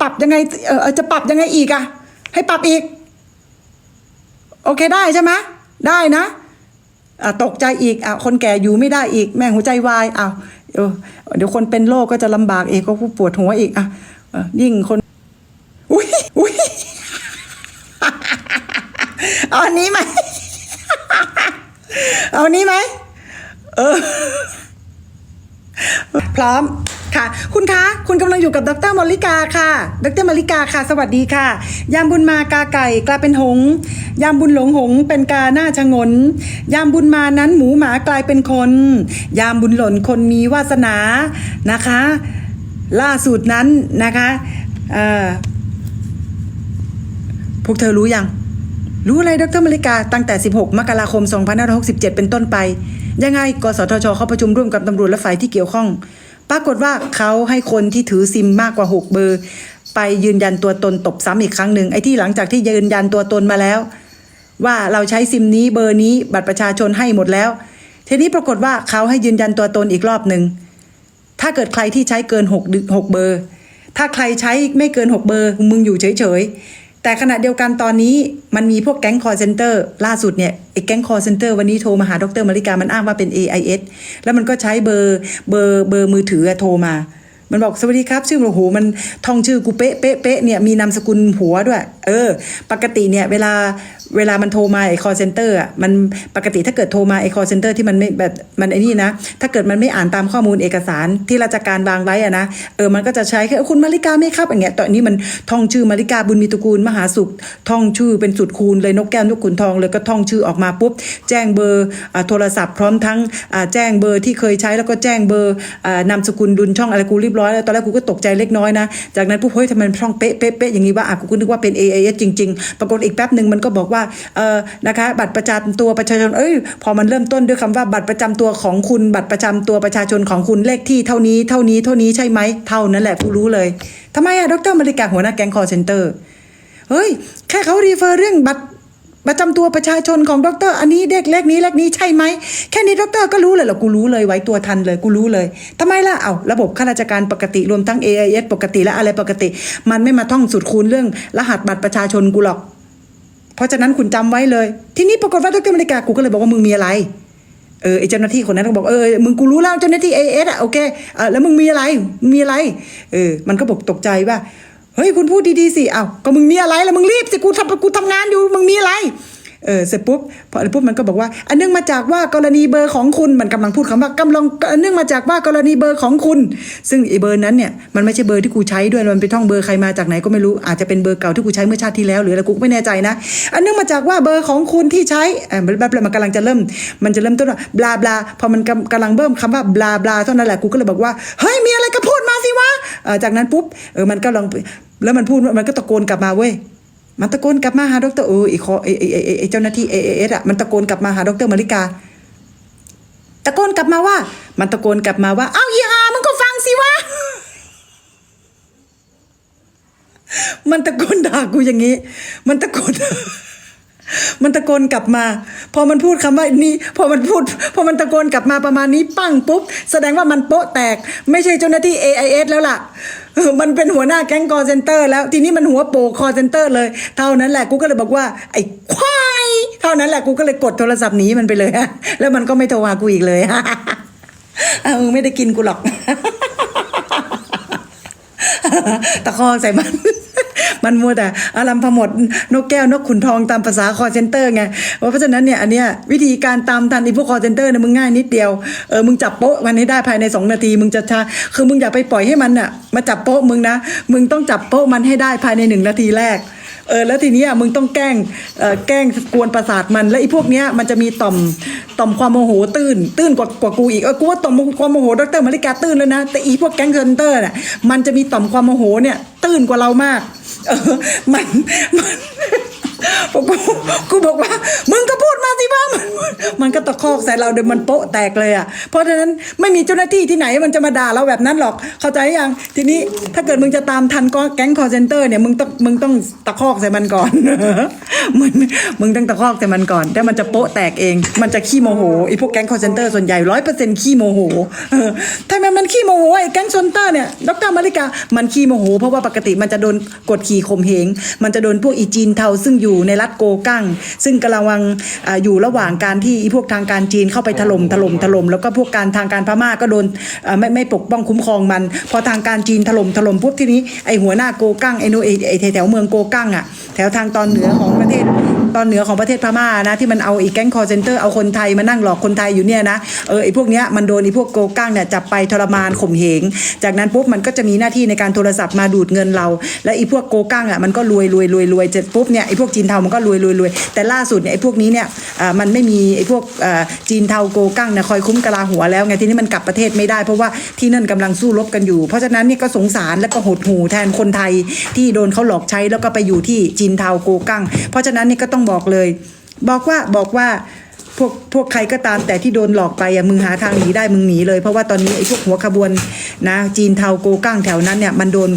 ปรับยังไงเออเอจะปรับยังไงอีกอะให้ปรับอีก โอเคได้ใช่ไหมได้นะอะตกใจอีกอะคนแก่อยู่ไม่ได้อีก แม่งหัวใจวายอ้าวเออเดี๋ยวคนเป็นโรคก็จะลำบากเองก็ปวดหัวอีกอะยิ่งคนอุ้ยอุ้ยเอาอันนี้ไหมเอาอันนี้ไหมเออพร้อม ค่ะ คุณคะ คุณกำลังอยู่กับดรมลิกาค่ะ ดรมลิกาค่ะ สวัสดีค่ะ ยามบุญมากาไก่กลายเป็นหงส์ยามบุญหลงหงส์เป็นกาหน้าชะงน ยามบุญมานั้นหมูหมากลายเป็นคน ยามบุญหล่นคนมีวาสนานะคะ ล่าสุดนั้นนะคะพวกเธอรู้ยัง รู้อะไรดรมริกาตั้งแต่ 16 มกราคม 2567 เป็นต้นไป ยังไง กสทช เข้าประชุมร่วมกับตำรวจและฝ่ายที่เกี่ยวข้อง ปรากฏว่าเขาให้คนที่ถือซิมมากกว่า 6 เบอร์ ไปยืนยันตัวตนตบซ้ำอีกครั้งหนึ่งไอ้ที่หลังจากที่ยืนยันตัวตนมาแล้ว ว่าเราใช้ซิมนี้เบอร์นี้บัตรประชาชนให้หมดแล้ว ทีนี้ปรากฏว่าเขาให้ยืนยันตัวตนอีกรอบหนึ่งถ้าเกิดใครที่ใช้เกิน6 6เบอร์ ถ้าใครใช้ไม่เกิน 6 เบอร์ มึงอยู่เฉยๆ แต่ขณะเดียวกันตอนนี้มันมีพวกแก๊งคอร์เซนเตอร์ล่าสุดเนี่ยไอ้แก๊งคอร์เซนเตอร์วันนี้โทรมาหาดรมาริกามันอ้างว่าเป็น AIS แล้วมันก็ใช้เบอร์เบอร์เบอร์มือถือโทรมา มันบอกสวัสดีครับ ชื่อโอ้โหมันท่องชื่อกูเป๊ะเป๊ะเป๊ะเนี่ยมีนามสกุลหัวด้วย เออ ปกติเนี่ยเวลา เวลามันโทรมาไอคอเซนเตอร์อะมันปกติถ้าเกิดโทรมาไอคอเซนเตอร์ที่มันไม่แบบมันไอ้นี่นะ ถ้าเกิดมันไม่อ่านตามข้อมูลเอกสารที่ราชการวางไว้อะนะเออมันก็จะใช้แค่คุณมาริกาไม่ครับอย่างเงี้ยตอนนี้มันท่องชื่อมาริกาบุญมีตระกูลมหาสุขท่องชื่อเป็นสุดคูณเลยนกแก้วนกขุนทองเลยก็ท่องชื่อออกมาปุ๊บ แจ้งเบอร์อ่โทรศัพท์พร้อมทั้งอ่แจ้งเบอร์ที่เคยใช้แล้วก็แจ้งเบอร์อ่านามสกุลดุลช่องอะไรกูเรียบร้อยแล้วตอนแรกกูก็ตกใจเล็กน้อยนะจากนั้นปุ๊บเฮ้ยทำไมมันช่องเป๊ะเป๊ะเป๊ะอย่างนี้ว่าอะกูก็นึกว่าเป็น AIS จริง ๆ ปรากฏอีกแป๊บหนึ่งมันก็บอกว่าเออนะคะ บัตรประจำตัวประชาชนเอ้ยพอมันเริ่มต้นด้วยคำว่าบัตรประจำตัวของคุณบัตรประจำตัวประชาชนของคุณเลขที่เท่านี้เท่านี้เท่านี้ใช่ไหมเท่านั้นแหละกูรู้เลยทำไมอะดรมาริกาหัวหน้าแก๊งคอร์เซนเตอร์เฮ้ยแค่เขารีเฟอร์เรื่องบัตรประจำตัวประชาชนของดร อันนี้เด็กเลขนี้เลขนี้ใช่ไหมแค่นี้ดร ก็รู้เลยเหรอกูรู้เลยไว้ตัวทันเลยกูรู้เลยทำไมล่ะเอาระบบข้าราชการปกติรวมทั้ง AIS ปกติและอะไรปกติ มันไม่มาท่องสุดคูณเรื่อง รหัสบัตรประชาชนกูหรอก เพราะฉะนั้นคุณจำไว้เลย ทีนี้ปรากฏว่าดรอเมริกากูก็เลยบอกว่ามึงมีอะไรเออไอเจ้าหน้าที่คนนั้นก็บอกเออมึงกูรู้แล้วเจ้าหน้าที่เอเอสอะโอเคเออแล้วมึงมีอะไรมึงมีอะไรเออมันก็บอกตกใจว่าเฮ้ยคุณพูดดีๆสิเอ้าก็มึงมีอะไรแล้วมึงรีบสิกูทำกูทำงานอยู่มึงมีอะไร เออเสร็จปุ๊บพอปุ๊บมันก็บอกว่า อันเนื่องมาจากว่ากรณีเบอร์ของคุณมันกำลังพูดคำว่ากำลังอันเนื่องมาจากว่ากรณีเบอร์ของคุณ ซึ่งไอเบอร์นั้นเนี่ยมันไม่ใช่เบอร์ที่กูใช้ด้วยมันไปท่องเบอร์ใครมาจากไหนก็ไม่รู้อาจจะเป็นเบอร์เก่าที่กูใช้เมื่อชาติที่แล้วหรืออะไรกูไม่แน่ใจนะ อันเนื่องมาจากว่าเบอร์ของคุณที่ใช้เออแบบมันกำลังจะเริ่ม มันจะเริ่มต้นว่าบลาบลาพอมันกำกำลังเบิ่มคำว่าบลาบลาเท่านั้นแหละกูก็เลยบอกว่าเฮ้ยมีอะไรก็พูดมาสิวะจากนั้นปุ๊บเออมันก็ลองแล้วมันพูดมันก็ตะโกนกลับมาเว้ย มันตะโกนกลับมาหาดรเออไอคอไอไอไอ้ไอไอเจ้าหน้าที่เอเอสอะมันตะโกนกลับมาหาดรมาริกา ตะโกนกลับมาว่า มันตะโกนกลับมาว่า เอ้าอีหามึงก็ฟังสิวะมันตะโกนด่ากูอย่างนี้ มันตะโกน มันตะโกนกลับมา พอมันพูดคำว่านี่พอมันพูด พอมันตะโกนกลับมาประมาณนี้ปั้งปุ๊บ แสดงว่ามันโป๊ะแตก ไม่ใช่เจ้าหน้าที่ AIS แล้วล่ะเออมันเป็นหัวหน้าแก๊งคอเซนเตอร์แล้วทีนี้มันหัวโปกคอเซนเตอร์เลย เท่านั้นแหละกูก็เลยบอกว่า ไอ้ควายเท่านั้นแหละกูก็เลยกดโทรศัพท์หนีมันไปเลยแล้วมันก็ไม่โทรหากูอีกเลยอะมึงไม่ได้กินกูหรอก ตะคอใส่มัน มันมัวแต่อารัมพมดนกแก้วนกขุนทองตามภาษาคอเซนเตอร์ไงเพราะฉะนั้นเนี่ยอันเนี้ยวิธีการตามทันไอ้พวกคอเซนเตอร์เนี่ยมึงง่ายนิดเดียวเออมึงจับโป๊ะมันให้ได้ภายใน 2 นาที มึงจะชาคือมึงอย่าไปปล่อยให้มันอะมาจับโป๊ะมึงนะ มึงต้องจับโป๊ะมันให้ได้ภายในหนึ่งนาทีแรก เออแล้วทีนี้มึงต้องแกล้งแกล้งกวนประสาทมัน และไอ้พวกเนี้ยมันจะมีต่อมต่อมความโมโหตื้น ตื้นกว่ากว่ากูอีกเออกูว่าต่อมความโมโหดรมาริกาตื้นแล้วนะแต่อีพวกแก๊งเซนเตอร์น่ะมันจะมีต่อมความโมโหเนี่ยตื้นกว่าเรามาก เออมันมัน กูกูบอกว่า มึงก็พูดมาสิว่ามันมันก็ตะคอกใส่เราเดี๋ยวมันโป๊ะแตกเลยอะ เพราะฉะนั้นไม่มีเจ้าหน้าที่ที่ไหนมันจะมาด่าเราแบบนั้นหรอก เข้าใจยังทีนี้ถ้าเกิดมึงจะตามทันก็แก๊งคอร์เซนเตอร์เนี่ยมึงต้องมึงต้องตะคอกใส่มันก่อนมึงมึงต้องตะคอกใส่มันก่อนแต่มันจะโป๊ะแตกเอง มันจะขี้โมโหไอ้พวกแก๊งคอร์เซนเตอร์ส่วนใหญ่ร้อยเปอร์เซ็นต์ขี้โมโหทำไมมันขี้โมโหไอ้แก๊งคอร์เซนเตอร์เนี่ยดรมาริกามันขี้โมโห เพราะว่าปกติมันจะโดนกดขี่ข่มเหงมันจะโดนพวกอีจีนเทาซึ่งอยู่ในรัฐโกกังซึ่งกำลังอ่าอยู่ระหว่างการที่อีพวกทางการจีนเข้าไปถล่มถล่มถล่มแล้วก็พวกการทางการพม่าก็โดนอ่าไม่ไม่ปกป้องคุ้มครองมัน พอทางการจีนถล่มถล่มพวกที่นี้ไอหัวหน้าโกกังไอโนไอไอแถวๆเมืองโกกังอะ แถวทางตอนเหนือของประเทศตอนเหนือของประเทศพม่านะ ที่มันเอาอีแก๊งคอร์เซนเตอร์เอาคนไทยมานั่งหลอกคนไทยอยู่เนี่ยนะเออไอพวกเนี้ยมันโดนไอพวกโกกังเนี่ยจับไปทรมานข่มเหง จากนั้นปุ๊บมันก็จะมีหน้าที่ในการโทรศัพท์มาดูดเงินเรา และไอพวกโกกังอะมันก็รวยรวยรวยรวยเสร็จปุ๊บเนี่ยไอพวกจีนเทามันก็รวยรวยรวยแต่ล่าสุดเนี่ยไอพวกนี้เนี่ยอ่ามันไม่มีไอพวกอ่าจีนเทาโกกังเนี่ยคอยคุ้มกะลาหัวแล้วไงทีนี้มันกลับประเทศไม่ได้เพราะว่าที่นั่นกำลังสู้รบกันอยู่ เพราะฉะนั้นเนี่ยก็สงสารและก็หดหูแทนคนไทยที่โดนเขาหลอกใช้แล้วก็ไปอยู่ที่จีนนเทาโกกังเพราะฉะนั้นนี่ก็ต้องบอกเลย บอกว่าบอกว่าพวกพวกใครก็ตามแต่ที่โดนหลอกไปอะมึงหาทางหนีได้มึงหนีเลย เพราะว่าตอนนี้ไอ้พวกหัวขบวนนะจีนเทาโกกั้งแถวนั้นเนี่ยมันโดน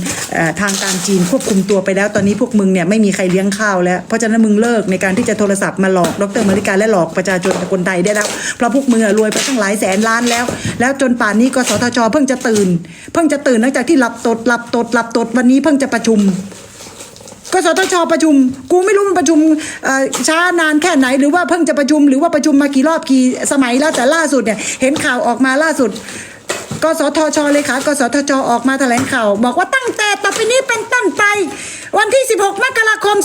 ทางการจีนควบคุมตัวไปแล้ว ตอนนี้พวกมึงเนี่ยไม่มีใครเลี้ยงข้าวแล้ว เพราะฉะนั้นมึงเลิกในการที่จะโทรศัพท์มาหลอกดรมาริกาและหลอกประชาชนคนไทยได้แล้วเพราะพวกมึงอรวยไปตั้งหลายแสนล้านแล้ว แล้วจนป่านนี้กสทชเพิ่งจะตื่น เพิ่งจะตื่นหลังจากที่หลับตดหลับตดหลับตดวันนี้เพิ่งจะประชุม กสทชประชุม กูไม่รู้มันประชุมช้านานแค่ไหน หรือว่าเพิ่งจะประชุมหรือว่าประชุมมากี่รอบกี่สมัยแล้วแต่ล่าสุดเนี่ยเห็นข่าวออกมาล่าสุดกสทชเลยค่ะกสทชออกมาแถลงข่าว บอกว่าตั้งแต่ต่อไปนี้เป็นต้นไป วันที่ 16 มกราคม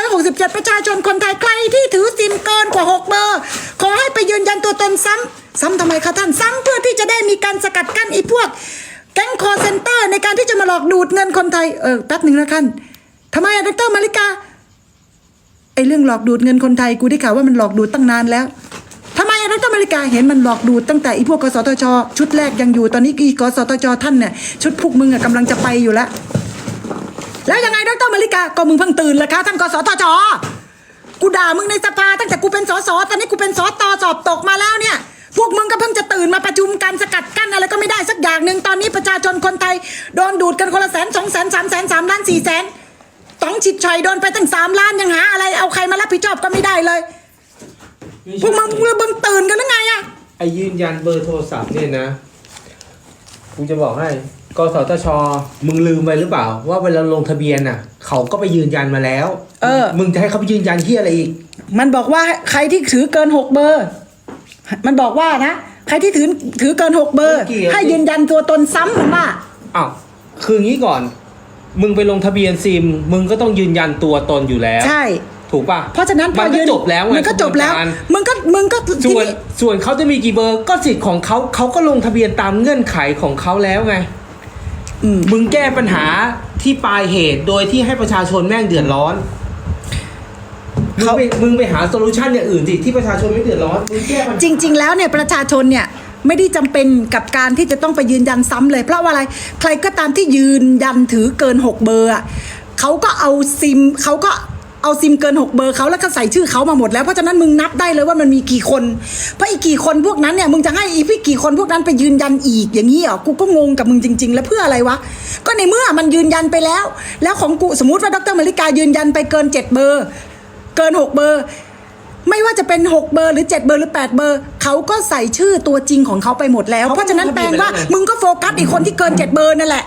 2567 ประชาชนคนไทยใครที่ถือซิมเกินกว่า 6 เบอร์ ขอให้ไปยืนยันตัวตนซ้ำ ซ้ำทำไมคะท่านซ้ำเพื่อที่จะได้มีการสกัดกั้นไอ้พวก แก๊งคอร์เซนเตอร์ในการที่จะมาหลอกดูดเงินคนไทย เออแป๊บหนึ่งนะท่าน ทำไมอะดรมาริกาไอเรื่องหลอกดูดเงินคนไทยกูได้ข่าวว่ามันหลอกดูดตั้งนานแล้วทำไมอะดรอเมริกาเห็นมันหลอกดูดตั้งแต่อีพวกกสทช ชุดแรกยังอยู่ตอนนี้อีกสทชท่านเนี่ยชุดพวกมึงอะกำลังจะไปอยู่แล้วแล้วยังไงดรอเมริกาก็มึงเพิ่งตื่นเลยคะท่านกสทชกูด่ามึงในสภาตั้งแต่กูเป็นสสตอนนี้กูเป็นสตสอบตกมาแล้วเนี่ยพวกมึงก็เพิ่งจะตื่นมาประชุมกันสกัดกั้นอะไรก็ไม่ได้สักอย่างหนึ่งตอนนี้ประชาชนคนไทยโดนดูดกันคนละแสนสองแสนสามแสนสามล้านสี่แสน ต้องฉิดชัยโดนไปตั้งสามล้านยังหาอะไรเอาใครมารับผิดชอบก็ไม่ได้เลย พวกมึงพวกมึงตื่นกันหรือไงอะไอยืนยันเบอร์โทรศัพท์เนี่ยนะ กูจะบอกให้ กสทช มึงลืมไปหรือเปล่า ว่าเวลาลงทะเบียนน่ะ เขาก็ไปยืนยันมาแล้ว เออ มึงจะให้เขาไปยืนยันที่อะไรอีก มันบอกว่าใครที่ถือเกินหกเบอร์ มันบอกว่านะ ใครที่ถือถือเกินหกเบอร์เกี่ยวให้ยืนยันตัวตนซ้ำมันว่าอ้าวคืองี้ก่อน มึงไปลงทะเบียนซิม มึงก็ต้องยืนยันตัวตนอยู่แล้ว ใช่ ถูกป่ะ เพราะฉะนั้นพมัอนก็ยืนจบแล้วไงมันก็จบแล้ว กระวนการ มึงก็มึงก็ทีส่วนนี้ส่วนเขาจะมีกี่เบอร์ก็สิทธิ์ของเขาเขาก็ลงทะเบียนตามเงื่อนไขของเขาแล้วไง อืม มึงแก้ปัญหาที่ปลายเหตุโดยที่ให้ประชาชนแม่งเดือดร้อนมึงเขา ไปมึงไปหาโซลูชันอย่างอื่นสิที่ประชาชนไม่เดือดร้อนมึงแก้ปัญหา จริง ๆ แล้วเนี่ยประชาชนเนี่ย ไม่ได้จำเป็นกับการที่จะต้องไปยืนยันซ้ำเลย เพราะว่าอะไร ใครก็ตามที่ยืนยันถือเกิน 6 เบอร์อะเขาก็เอาซิมเขาก็เอาซิมเกิน 6 เบอร์เขาแล้วก็ใส่ชื่อเขามาหมดแล้วเพราะฉะนั้นมึงนับได้เลยว่ามันมีกี่คน เพราะอีกกี่คนพวกนั้นเนี่ยมึงจะให้อีพี่กี่คนพวกนั้นไปยืนยันอีกอย่างนี้เหรอกูก็งงกับมึงจริง ๆ แล้วเพื่ออะไรวะก็ในเมื่อมันยืนยันไปแล้ว แล้วของกูสมมติว่าดรมาริกายืนยันไปเกิน 7 เบอร์ เกิน 6 เบอร์ ไม่ว่าจะเป็น 6 เบอร์หรือ 7 เบอร์หรือ 8 เบอร์ เขาก็ใส่ชื่อตัวจริงของเขาไปหมดแล้วเขาเพราะฉะนั้นแปลว่าเขาไม่ได้มึงก็โฟกัสอีกคนที่เกิน 7 เบอร์นั่นแหละ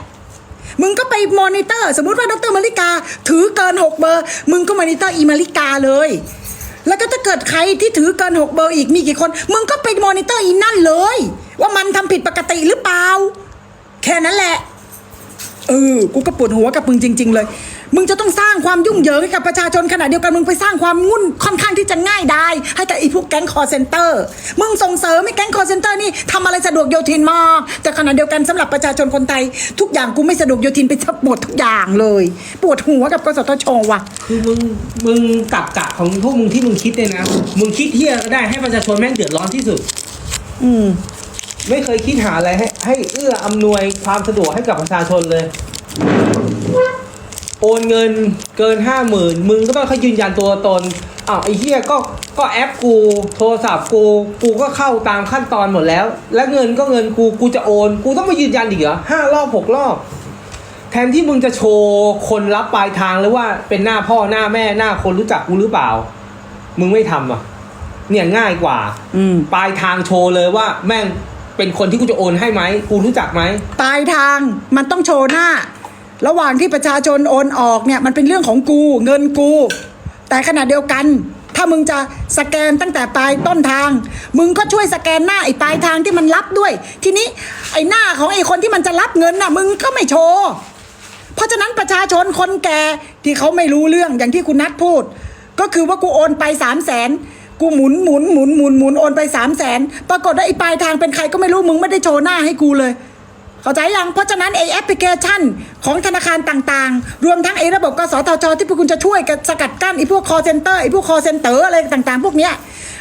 มึงก็ไปมอนิเตอร์ สมมุติว่าดรมาริกา ถือเกิน 6 เบอร์ มึงก็มอนิเตอร์อีมาริกาเลย แล้วก็ถ้าเกิดใครที่ถือเกิน 6 เบอร์อีกมีกี่คน มึงก็ไปมอนิเตอร์อีนั่นเลย ว่ามันทำผิดปกติหรือเปล่า แค่นั้นแหละเออกูก็ปวดหัวกับมึงจริง ๆ เลย มึงจะต้องสร้างความยุ่งเหยิงให้กับประชาชนขณะเดียวกันมึงไปสร้างความงุ่นค่อนข้างที่จะง่ายได้ให้กับไอ้พวกแก๊งคอร์เซนเตอร์มึงส่งเสริมให้แก๊งคอร์เซนเตอร์นี่ทำอะไรสะดวกโยทินมากแต่ขณะเดียวกันสำหรับประชาชนคนไทยทุกอย่างกูไม่สะดวกโยทินไปทั้งหมดทุกอย่างเลย ปวดหัวกับกสทชว่ะ คือมึงมึงตับกะของพวกมึงที่มึงคิดเนี่ยนะมึงคิดเที่ยก็ได้ให้ประชาชนแม่งเดือดร้อนที่สุด อืมไม่เคยคิดหาอะไรให้ให้เอื้ออำนวยความสะดวกให้กับประชาชนเลย โอนเงินเกินห้าหมื่นมึงก็ต้องเขายืนยันตัวตนอ้าวไอ้เหี้ยก็ก็แอปกูโทรศัพท์กูกูก็เข้าตามขั้นตอนหมดแล้ว และเงินก็เงินกูกูจะโอน กูต้องมายืนยันอีกเหรอห้ารอบหกรอบแทนที่มึงจะโชว์คนรับปลายทางหรือว่าเป็นหน้าพ่อหน้าแม่หน้าคนรู้จักกูหรือเปล่า มึงไม่ทำอะ เนี่ยง่ายกว่า อืมปลายทางโชว์เลยว่า แม่งเป็นคนที่กูจะโอนให้ไหมกูรู้จักไหมปลายทางมันต้องโชว์หน้า ระหว่างที่ประชาชนโอนออกเนี่ยมันเป็นเรื่องของกูเงินกู แต่ขณะเดียวกัน ถ้ามึงจะสแกนตั้งแต่ปลายต้นทาง มึงก็ช่วยสแกนหน้าไอ้ปลายทางที่มันรับด้วย ทีนี้ไอ้หน้าของไอ้คนที่มันจะรับเงินน่ะ มึงก็ไม่โชว์เพราะฉะนั้นประชาชนคนแก่ที่เขาไม่รู้เรื่องอย่างที่คุณนัทพูด ก็คือว่ากูโอนไปสามแสนกูหมุนหมุนหมุนหมุนหมุนโอนไปสามแสนปรากฏว่าไอ้ปลายทางเป็นใครก็ไม่รู้มึงไม่ได้โชว์หน้าให้กูเลย เข้าใจยัง เพราะฉะนั้นไอแอปพลิเคชันของธนาคารต่างๆ รวมทั้งไอ้ระบบกสทช ที่พวกคุณจะช่วยสกัดกั้นไอ้พวกคอเซ็นเตอร์ไอ้พวกคอเซ็นเตอร์อะไรต่างๆ พวกเนี้ย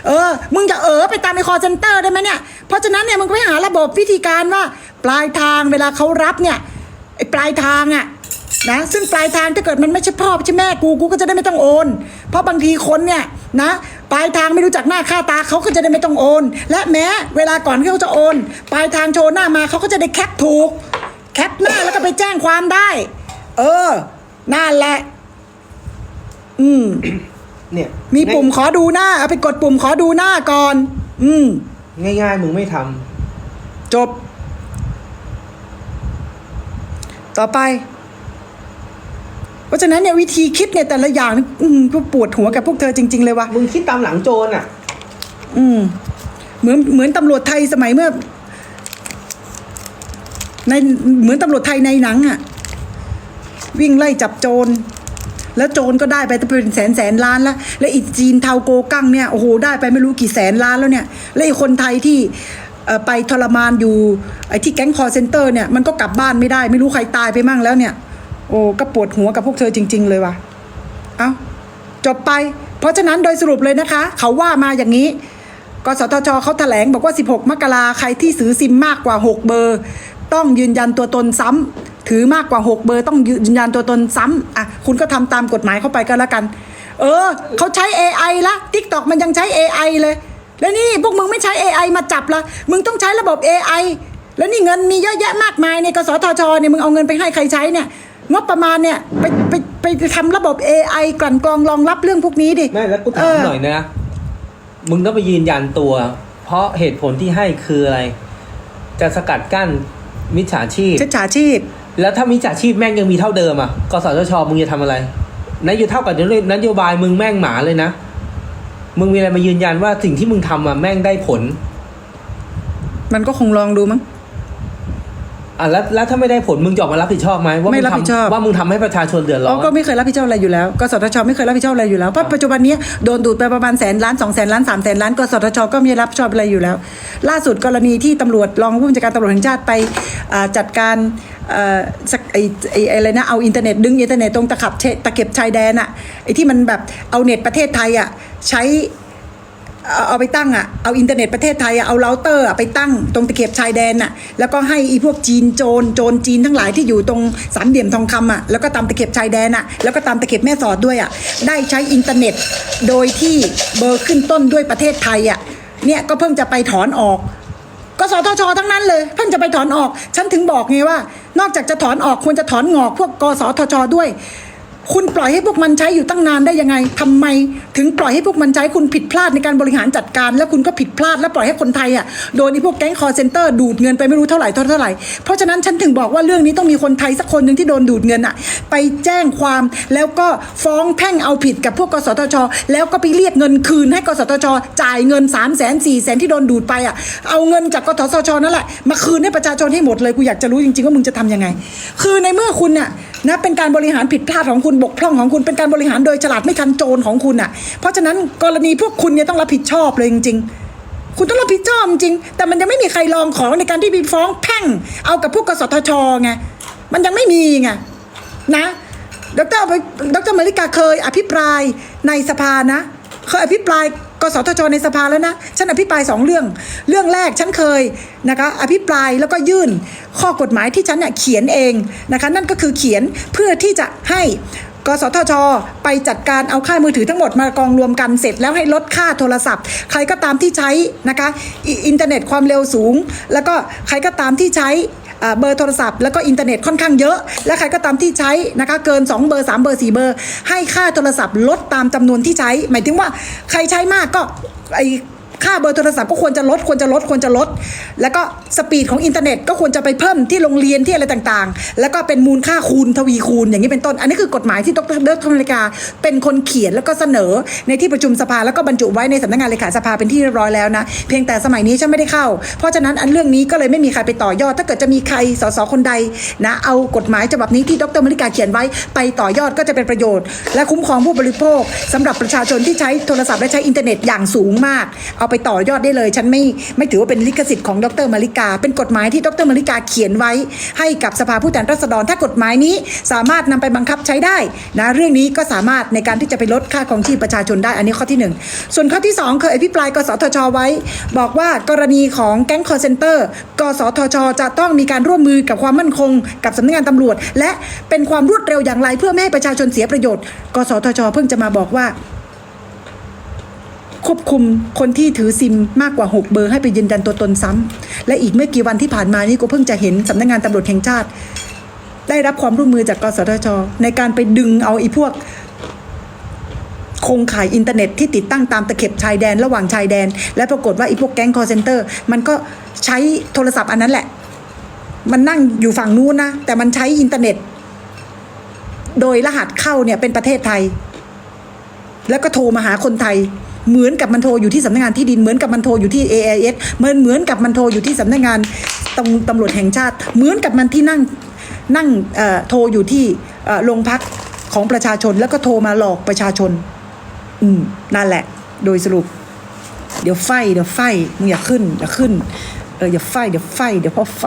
เออ มึงจะเออไปตามไอ้ call center ได้ไหมเนี่ย เพราะฉะนั้นเนี่ยมึงก็ไปหาระบบวิธีการว่าปลายทางเวลาเขารับเนี่ยไอ้ปลายทางอะ นะซึ่งปลายทางถ้าเกิดมันไม่ใช่พ่อไม่ใช่แม่กูกูก็จะได้ไม่ต้องโอน เพราะบางทีคนเนี่ยนะปลายทางไม่รู้จักหน้าค่าตาเขาก็จะได้ไม่ต้องโอน และแม้เวลาก่อนที่เขาจะโอน ปลายทางโชว์หน้ามาเขาก็จะได้แคปถูก แคปหน้าแล้วก็ไปแจ้งความได้ เออนั่นแหละ อืมเนี่ยมีปุ่มขอดูหน้าเอาไปกดปุ่มขอดูหน้าก่อน อืม ง่ายๆมึงไม่ทำจบ ต่อไปเพ ราะฉะนั้นเนี่ยวิธีคิดเนี่ยแต่ละอย่างนี่อืมก็ปวดหัวกับพวกเธอจริง ๆ เลยว่ะมึงคิดตามหลังโจรอะ อืม เหมือนเหมือนตำรวจไทยสมัยเมื่อ ในเหมือนตำรวจไทยในหนังอะวิ่งไล่จับโจรแล้วโจรก็ได้ไปเป็นแสนแสนล้านแล้ว แล้วอีจีนเทาโกกั้งเนี่ยโอ้โหได้ไปไม่รู้กี่แสนล้านแล้วเนี่ย แล้วอีกคนไทยที่เอ่อไปทรมานอยู่ไอ้ที่แก๊งคอร์เซนเตอร์เนี่ยมันก็กลับบ้านไม่ได้ ไม่รู้ใครตายไปมั่งแล้วเนี่ย โอ้ก็ปวดหัวกับพวกเธอจริง ๆ เลยว่ะ เอาจบไป เพราะฉะนั้นโดยสรุปเลยนะคะ เขาว่ามาอย่างนี้กสทชเขาแถลงบอกว่า 16 มกราใครที่ซื้อซิมมากกว่า 6 เบอร์ ต้องยืนยันตัวตนซ้ำถือมากกว่า 6 เบอร์ ต้องยืนยันตัวตนซ้ำอะคุณก็ทำตามกฎหมายเข้าไปก็แล้วกัน เออ เขาใช้ AI ละ TikTok มันยังใช้ AI เลย แล้วนี่พวกมึงไม่ใช้ AI มาจับละมึงต้องใช้ระบบ AI แล้วนี่เงินมีเยอะแยะมากมายในกสทชเนี่ยมึงเอาเงินไปให้ใครใช้เนี่ย งบประมาณเนี่ยไปไปไปทำระบบ AI กลั่นกรองรองรับเรื่องพวกนี้ดิแม่แล้วกูถามเออหน่อยนะ มึงต้องไปยืนยันตัว เพราะเหตุผลที่ให้คืออะไร จะสกัดกั้นมิจฉาชีพเช็ดฉาชีพ แล้วถ้ามิจฉาชีพแม่งยังมีเท่าเดิมอะกสทชมึงจะทำอะไรนโยเท่ากับนโยบายมึงแม่งหมาเลยนะ มึงมีอะไรมายืนยันว่าสิ่งที่มึงทำอะแม่งได้ผล มันก็คงลองดูมั้ง อะแล้วแล้วถ้าไม่ได้ผลมึงจะออกมารับผิดชอบไหมว่าไม่มึงรับผิดชอบ ทำว่ามึงทำให้ประชาชนเดือดร้อ๋ออนก็ไม่เคยรับผิดชอบอะไรอยู่แล้วกสทชไม่เคยรับผิดชอบอะไรอยู่แล้วเพราะปัจจุบันนี้โดนดูดไปประมาณแสนล้านสองแสนล้านสามแสนล้านกสทชก็ไม่รับผิดชอบอะไรอยู่แล้ว ล่าสุดกรณีที่ตำรวจรองผู้บัญชาการตำรวจแห่งชาติไปอ่าจัดการเอ่อสักไอไอไอ้อะไรนะเอาอินเทอร์เน็ตดึงอินเทอร์เน็ตตรงตะขับเชตะเข็บชายแดนอะไอที่มันแบบเอาเน็ตประเทศไทยอะใช้ เอาไปตั้งอะ เอาอินเทอร์เน็ตประเทศไทยอะ เอาเราเตอร์อะไปตั้งตรงตะเข็บชายแดนอะ แล้วก็ให้อีพวกจีนโจรโจรจีนทั้งหลายที่อยู่ตรงสามเหลี่ยมทองคำอะ แล้วก็ตามตะเข็บชายแดนอะ แล้วก็ตามตะเข็บแม่สอดด้วยอะ ได้ใช้อินเทอร์เน็ต โดยที่เบอร์ขึ้นต้นด้วยประเทศไทยอะ เนี่ยก็เพิ่งจะไปถอนออกกสทชทั้งนั้นเลยเพิ่งจะไปถอนออก ฉันถึงบอกไงว่า นอกจากจะถอนออกควรจะถอนงอกพวกกสทชด้วย คุณปล่อยให้พวกมันใช้อยู่ตั้งนานได้ยังไงทำไม ถึงปล่อยให้พวกมันใช้คุณผิดพลาดในการบริหารจัดการ แล้วคุณก็ผิดพลาด แล้วปล่อยให้คนไทยอะโดนไอ้พวกแก๊งคอร์เซนเตอร์ดูดเงินไปไม่รู้เท่าไหร่เท่าไหร่ เพราะฉะนั้นฉันถึงบอกว่าเรื่องนี้ต้องมีคนไทยสักคนหนึ่งที่โดนดูดเงินอะ ไปแจ้งความแล้วก็ฟ้องแพ่งเอาผิดกับพวกกสทช แล้วก็ไปเรียกเงินคืนให้กสทช จ่ายเงิน3 0 0 0 0 0 4 0 0 0ที่โดนดูดไปอะ เอาเงินจากกสทชนั่นแหละมาคืนให้ประชาชนให้หมดเลยกูอยากจะรู้จริงๆว่ามึงจะทำยังไง คือในเมื่อคุณน่ะนะเป็นการบริหารผิดพลาดของคุณบกพร่องของคุณเป็นการบริหารโดยฉลาดไม่ทันโจรของคุณอะ เพราะฉะนั้นกรณีพวกคุณเนี่ยต้องรับผิดชอบเลยจริง ๆ คุณต้องรับผิดชอบจริง แต่มันยังไม่มีใครลองของในการที่ไปฟ้องแพ่ง เอากับพวกกสทชไงมันยังไม่มีไงนะดรอภิดรมาริกาเคยอภิปรายในสภานะเคยอภิปราย กสทชในสภาแล้วนะฉันอภิปรายสองเรื่อง เรื่องแรกฉันเคยนะคะอภิปรายแล้วก็ยื่นข้อกฎหมายที่ฉันเนี่ยเขียนเองนะคะนั่นก็คือเขียนเพื่อที่จะให้กสทช ไปจัดการเอาค่ายมือถือทั้งหมดมากองรวมกันเสร็จแล้วให้ลดค่าโทรศัพท์ ใครก็ตามที่ใช้นะคะอินเทอร์เน็ตความเร็วสูง แล้วก็ใครก็ตามที่ใช้ เบอร์โทรศัพท์แล้วก็อินเทอร์เน็ตค่อนข้างเยอะ และใครก็ตามที่ใช้นะคะเกิน 2 เบอร์ 3 เบอร์ 4 เบอร์ ให้ค่าโทรศัพท์ลดตามจำนวนที่ใช้ หมายถึงว่าใครใช้มากก็ไอ ค่าเบอร์โทรศัพท์ก็ควรจะลดควรจะลดควรจะลด แล้วก็สปีดของอินเทอร์เน็ตก็ควรจะไปเพิ่มที่โรงเรียนที่อะไรต่างๆ แล้วก็เป็นมูลค่าคูณทวีคูณอย่างนี้เป็นต้น อันนี้คือกฎหมายที่ดรเดรอเมริกา เป็นคนเขียนแล้วก็เสนอในที่ประชุมสภาแล้วก็บรรจุไว้ในสำนักงานเลขาสภาเป็นที่เรียบร้อยแล้วนะเพียงแต่สมัยนี้ฉันไม่ได้เข้า เพราะฉะนั้นอันเรื่องนี้ก็เลยไม่มีใครไปต่อยอด ถ้าเกิดจะมีใครสสคนใดนะเอากฎหมายฉบับนี้ที่ดรมริกาเขียนไว้ไปต่อยอดก็จะเป็นประโยชน์ และคุ้มครองผู้บริโภคสำหรับประชาชนที่ใช้โทรศัพท์และใช้อินเทอร์เน็ตอย่างสูงมากเอาไปต่อยอดได้เลย ฉันไม่ไม่ถือว่าเป็นลิขสิทธิ์ของดรมาริกา เป็นกฎหมายที่ดรมาริกาเขียนไว้ ให้กับสภาผู้แทนราษฎรถ้ากฎหมายนี้สามารถนำไปบังคับใช้ได้นะเรื่องนี้ก็สามารถในการที่จะไปลดค่าของชีพประชาชนได้อันนี้ข้อที่หนึ่งส่วนข้อที่สองเคยอภิปรายกสทช ไว้ บอกว่ากรณีของแก๊งคอร์เซนเตอร์กสทช จะต้องมีการร่วมมือกับความมั่นคง กับสำนักงานตำรวจ และเป็นความรวดเร็วอย่างไรเพื่อไม่ให้ประชาชนเสียประโยชน์ กสทช เพิ่งจะมาบอกว่า ควบคุมคนที่ถือซิมมากกว่า 6 เบอร์ให้ไปยืนยันตัวตนซ้ำและอีกไม่กี่วันที่ผ่านมานี่ก็เพิ่งจะเห็นสำนักงานตำรวจแห่งชาติ ได้รับความร่วมมือจากกสทช ในการไปดึงเอาไอ้พวกโครงข่ายอินเทอร์เน็ตที่ติดตั้งตามตะเข็บชายแดนระหว่างชายแดน และปรากฏว่าไอ้พวกแก๊งคอร์เซนเตอร์มันก็ใช้โทรศัพท์อันนั้นแหละ มันนั่งอยู่ฝั่งนู้นนะ แต่มันใช้อินเทอร์เน็ต โดยรหัสเข้าเนี่ยเป็นประเทศไทย แล้วก็โทรมาหาคนไทย เหมือนกับมันโทรอยู่ที่สำนักงานที่ดินเหมือนกับมันโทรอยู่ที่ AIS เหมือนเหมือนกับมันโทรอยู่ที่สำนักงานตำตำรวจแห่งชาติ เหมือนกับมันที่นั่งนั่งเอ่อโทรอยู่ที่เอ่อโรงพักของประชาชนแล้วก็โทรมาหลอกประชาชน อืมนั่นแหละ โดยสรุป เดี๋ยวไฟเดี๋ยวไฟมึงอย่าขึ้นอย่าขึ้นเอออย่าไฟเดี๋ยวไฟเดี๋ยวพอไฟ